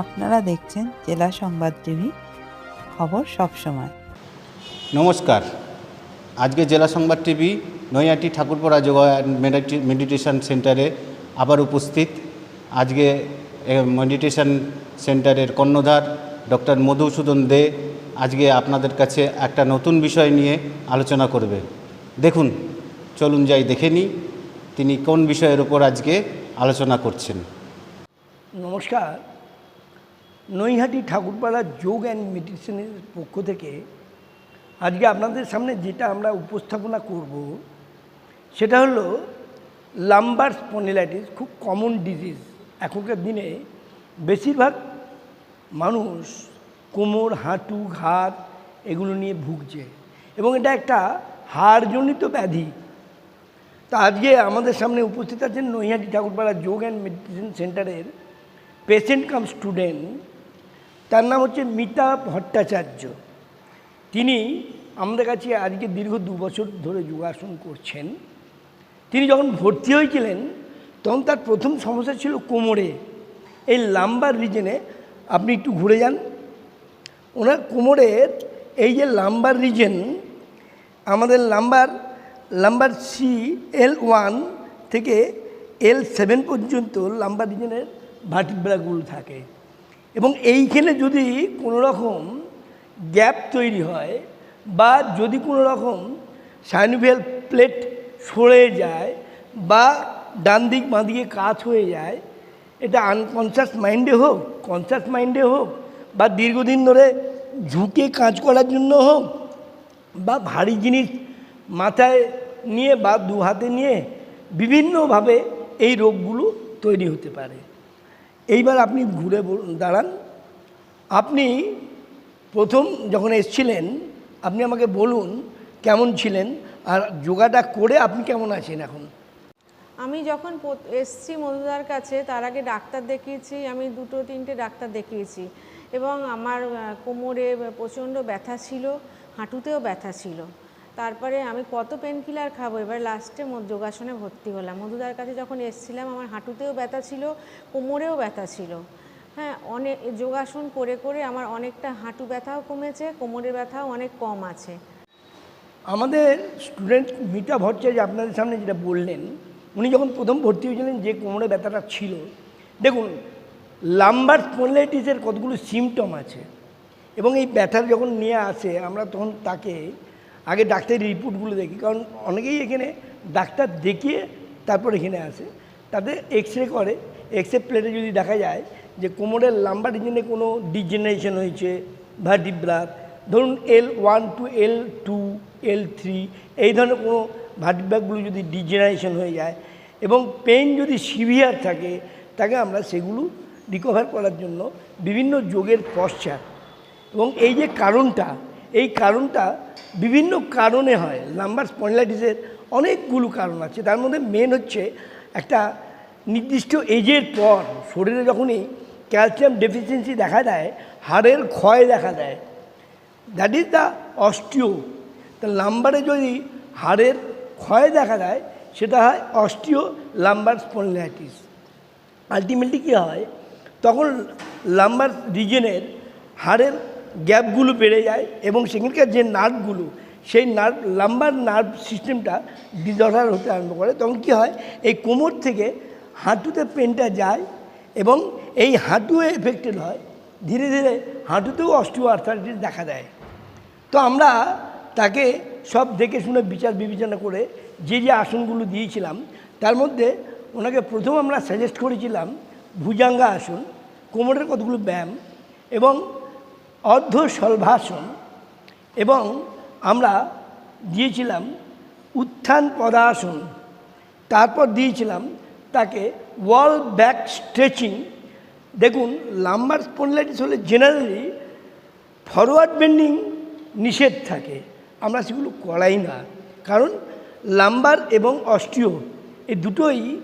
আপনারা দেখছেন জেলা সংবাদ টিভি খবর সব সময়। নমস্কার। আজকে জেলা সংবাদ টিভি নৈয়াটি ঠাকুরপাড়া যোগা মেডিটেশন সেন্টারে আবার উপস্থিত। আজকে মেডিটেশন সেন্টারের কর্ণধার ডক্টর মধুসূদন দে আজকে আপনাদের কাছে একটা নতুন বিষয় নিয়ে আলোচনা করবে। দেখুন চলুন যাই দেখে নিই তিনি কোন বিষয়ের উপর আজকে আলোচনা করছেন। নমস্কার। নৈহাটি ঠাকুরপাড়া যোগ অ্যান্ড মেডিটেশনের পক্ষ থেকে আজকে আপনাদের সামনে যেটা আমরা উপস্থাপনা করব, সেটা হলো লাম্বার স্পন্ডিলাইটিস খুব কমন ডিজিজ এখনকার দিনে বেশিরভাগ মানুষ কোমর, হাঁটু ঘাত এগুলো নিয়ে ভুগছে এবং এটা একটা হাড়জনিত ব্যাধি। তা আজকে আমাদের সামনে উপস্থিত আছেন নৈহাটি ঠাকুরপাড়া যোগ অ্যান্ড মেডিটেশন সেন্টারের পেশেন্ট কাম স্টুডেন্ট তার নাম হচ্ছে মিতা ভট্টাচার্য। তিনি আমাদের কাছে আজকে দীর্ঘ দু বছর ধরে যোগাসন করছেন। তিনি যখন ভর্তি হয়েছিলেন, তখন তার প্রথম সমস্যা ছিল কোমরে। এই লাম্বার রিজনে আপনি একটু ঘুরে যান। ওনার কোমরের এই যে লাম্বার রিজেন আমাদের lumbar lumbar C L one থেকে এল সেভেন পর্যন্ত লাম্বার রিজনের ভাটিব্রাগুলো থাকে। এবং এইখানে যদি কোনো রকম গ্যাপ তৈরি হয় বা যদি কোনো রকম সাইনোভিয়াল প্লেট সরে যায় বা ডান দিক বাঁ দিকে কাজ হয়ে যায়, এটা আনকনসিয়াস মাইন্ডে হোক কনসিয়াস মাইন্ডে হোক, বা দীর্ঘদিন ধরে ঝুঁকে কাজ করার জন্য হোক, বা ভারী জিনিস মাথায় নিয়ে বা দু হাতে নিয়ে বিভিন্নভাবে এই রোগগুলো তৈরি হতে পারে। এইবার আপনি ঘুরে দাঁড়ান। আপনি প্রথম যখন এসছিলেন, আপনি আমাকে বলুন কেমন ছিলেন আর যোগাটা করে আপনি কেমন আছেন এখন? আমি যখন এসছি মধুদার কাছে, তার আগে ডাক্তার দেখিয়েছি, আমি দুটো তিনটে ডাক্তার দেখিয়েছি। এবং আমার কোমরে প্রচণ্ড ব্যথা ছিল, হাঁটুতেও ব্যথা ছিল। তারপরে আমি কত পেন কিলার খাব? এবার লাস্টে যোগাসনে ভর্তি হলাম। মধুদার কাছে যখন এসছিলাম, আমার হাঁটুতেও ব্যথা ছিল, কোমরেও ব্যথা ছিল। হ্যাঁ অনেক যোগাসন করে করে আমার অনেকটা হাঁটু ব্যথাও কমেছে, কোমরের ব্যথাও অনেক কম আছে। আমাদের স্টুডেন্ট মিতা ভট্টাচার্য আপনাদের সামনে যেটা বললেন, উনি যখন প্রথম ভর্তি হয়েছিলেন, যে কোমরে ব্যথাটা ছিল, দেখুন লাম্বার স্পন্ডলাইটিসের কতগুলো সিমটম আছে, এবং এই ব্যথা যখন নিয়ে আসে, আমরা তখন তাকে আগে ডাক্তারের রিপোর্টগুলো দেখি, কারণ অনেকেই এখানে ডাক্তার দেখিয়ে তারপর এখানে আসে। তাদের এক্স রে করে এক্স রে প্লেটে যদি দেখা যায় যে কোমরের লাম্বার রিজনে কোনো ডিজেনারেশন হয়েছে ভার্টিব্রার ধরুন L one two L two L three এই ধরনের কোনো ভার্টিব্রাগুলো যদি ডিজেনারেশন হয়ে যায় এবং পেন যদি সিভিয়ার থাকে, তাকে আমরা সেগুলো রিকভার করার জন্য বিভিন্ন যোগের পশ্চাৎ। এবং এই যে কারণটা এই কারণটা বিভিন্ন কারণে হয়। লাম্বার স্পন্ডলাইটিসের অনেকগুলো কারণ আছে। তার মধ্যে মেন হচ্ছে একটা নির্দিষ্ট এজের পর শরীরে যখনই ক্যালসিয়াম ডেফিসিয়েন্সি দেখা দেয়, হাড়ের ক্ষয় দেখা দেয় দ্যাট ইজ দ্য অস্টিও তা লাম্বারে যদি হাড়ের ক্ষয় দেখা দেয়, সেটা হয় অস্টিও লাম্বার স্পন্ডলাইটিস আলটিমেটলি কী হয়? তখন লাম্বার রিজনের হাড়ের গ্যাপগুলো বেড়ে যায় এবং সেখানকার যে নার্ভগুলো, সেই নার্ভ, লাম্বার নার্ভ সিস্টেমটা ডিসঅর্ডার হতে আরম্ভ করে। তখন কী হয়? এই কোমর থেকে হাঁটুতে পেনটা যায় এবং এই হাঁটু এফেক্টেড হয়। ধীরে ধীরে হাঁটুতেও অস্টিও আর্থারাইটিস দেখা দেয়। তো আমরা তাকে সব দেখে শুনে বিচার বিবেচনা করে যে যে আসনগুলো দিয়েছিলাম, তার মধ্যে ওনাকে প্রথম আমরা সাজেস্ট করেছিলাম ভুজাঙ্গা আসন, কোমরের কতগুলো ব্যায়াম এবং অর্ধ শলভাসন এবং আমরা দিয়েছিলাম উত্থান পদাসন। তারপর দিয়েছিলাম তাকে ওয়াল ব্যাক স্ট্রেচিং। দেখুন, লাম্বার স্পন্ডলাইটিস হলে জেনারেলি ফরওয়ার্ড বেন্ডিং নিষেধ থাকে। আমরা সেগুলো করাই না। কারণ লাম্বার এবং অস্টিও এই দুটোই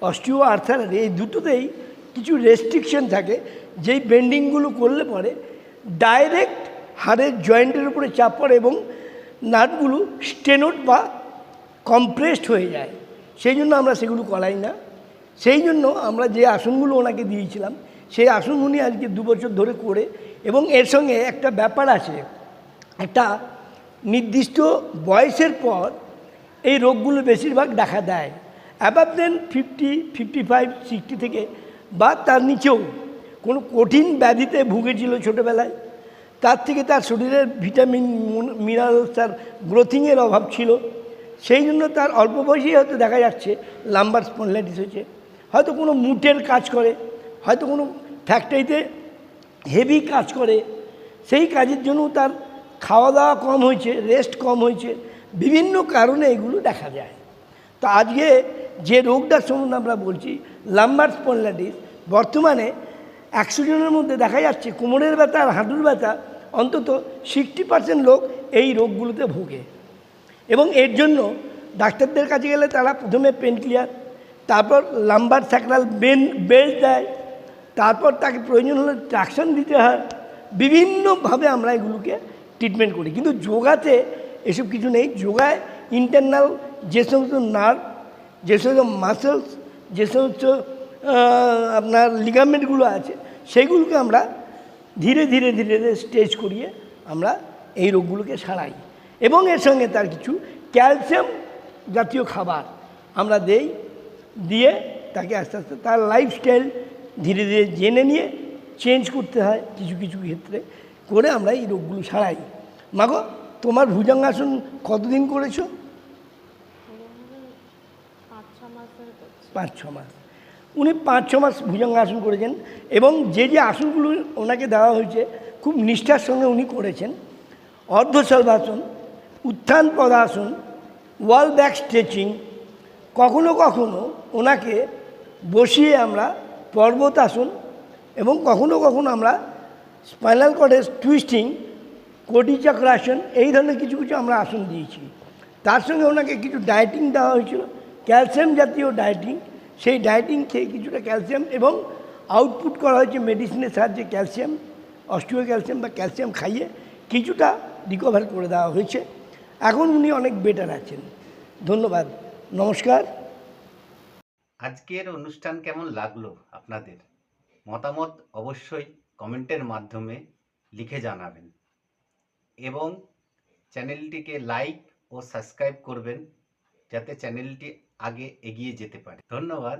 অস্টিও আর্থারারি এই দুটোতেই কিছু রেস্ট্রিকশন থাকে। যেই বেন্ডিংগুলো করলে পরে ডাইরেক্ট হাড়ের জয়েন্টের উপরে চাপ পড়ে এবং নাটগুলো স্টেনোট বা কম্প্রেসড হয়ে যায়। সেই জন্য আমরা সেগুলো করাই না। সেই জন্য আমরা যে আসনগুলো ওনাকে দিয়েছিলাম, সেই আসন উনি আজকে দু বছর ধরে করে এবং এর সঙ্গে একটা ব্যাপার আছে। একটা নির্দিষ্ট বয়সের পর এই রোগগুলো বেশিরভাগ দেখা দেয়। Above than fifty fifty five sixty থেকে বা তার নিচেও। কোনো কঠিন ব্যাধিতে ভুগেছিল ছোটোবেলায়, তার থেকে তার শরীরের ভিটামিন মিনারেলস তার গ্রোথিংয়ের অভাব ছিল। সেই জন্য তার অল্প বয়সেই হয়তো দেখা যাচ্ছে লাম্বার স্পন্ডলাইটিস হয়েছে। হয়তো কোনো মুটের কাজ করে, হয়তো কোনো ফ্যাক্টরিতে হেভি কাজ করে। সেই কাজের জন্য তার খাওয়া দাওয়া কম হয়েছে রেস্ট কম হয়েছে। বিভিন্ন কারণে এগুলো দেখা যায়। তো আজকে যে রোগটার সম্বন্ধে আমরা বলছি লাম্বার স্পন্ডলাইটিস বর্তমানে একশো জনের মধ্যে দেখা যাচ্ছে কোমরের ব্যথা আর হাঁটুর ব্যথা অন্তত সিক্সটি পার্সেন্ট লোক এই রোগগুলোতে ভোগে। এবং এর জন্য ডাক্তারদের কাছে গেলে তারা প্রথমে পেন ক্লিয়ার, তারপর লাম্বার স্যাক্রাল বেন, বেল্ট দেয়, তারপর তাকে প্রয়োজন হলে ট্রাকশন দিতে হয়। বিভিন্নভাবে আমরা এগুলোকে ট্রিটমেন্ট করি। কিন্তু যোগাতে এসব কিছু নেই। যোগায় ইন্টারনাল যে সমস্ত নার্ভ যে সমস্ত মাসেলস যে সমস্ত আপনার লিগামেন্টগুলো আছে সেইগুলোকে আমরা ধীরে ধীরে ধীরে ধীরে স্টেজ করিয়ে আমরা এই রোগগুলোকে সারাই। এবং এর সঙ্গে তার কিছু ক্যালসিয়াম জাতীয় খাবার আমরা দেই দিয়ে তাকে আস্তে আস্তে তার লাইফস্টাইল ধীরে ধীরে জেনে নিয়ে চেঞ্জ করতে হয় কিছু কিছু ক্ষেত্রে করে আমরা এই রোগগুলো সারাই। মাগো তোমার ভুজঙ্গাসন কতদিন করেছ? পাঁচ ছ মাস। উনি পাঁচ, ছ মাস ভুজঙ্গাসন করেছেন এবং যে যে আসনগুলো ওনাকে দেওয়া হয়েছে খুব নিষ্ঠার সঙ্গে উনি করেছেন। অর্ধশলভাসন উত্থান পদাসন, ওয়াল ব্যাক স্ট্রেচিং, কখনো কখনো ওনাকে বসিয়ে আমরা পর্বতাসন এবং কখনো কখনো আমরা স্পাইনাল কর্ডের টুইস্টিং কোটি চক্রাসন এই ধরনের কিছু কিছু আমরা আসন দিয়েছি। তার সঙ্গে ওনাকে কিছু ডায়েটিং দেওয়া হয়েছিল, ক্যালসিয়াম জাতীয় ডায়েটিং সেই ডায়েটিং খেয়ে কিছুটা ক্যালসিয়াম এবং আউটপুট করা হয়েছে মেডিসিনের সাহায্যে ক্যালসিয়াম, অস্টিও ক্যালসিয়াম বা ক্যালসিয়াম খাইয়ে কিছুটা রিকভার করে দেওয়া হয়েছে। এখন উনি অনেক বেটার আছেন। ধন্যবাদ। নমস্কার। আজকের অনুষ্ঠান কেমন লাগল আপনাদের? মতামত অবশ্যই কমেন্টের মাধ্যমে লিখে জানাবেন। এবং চ্যানেলটিকে লাইক ও সাবস্ক্রাইব করবেন, যাতে চ্যানেলটি আগে এগিয়ে যেতে পারে। ধন্যবাদ।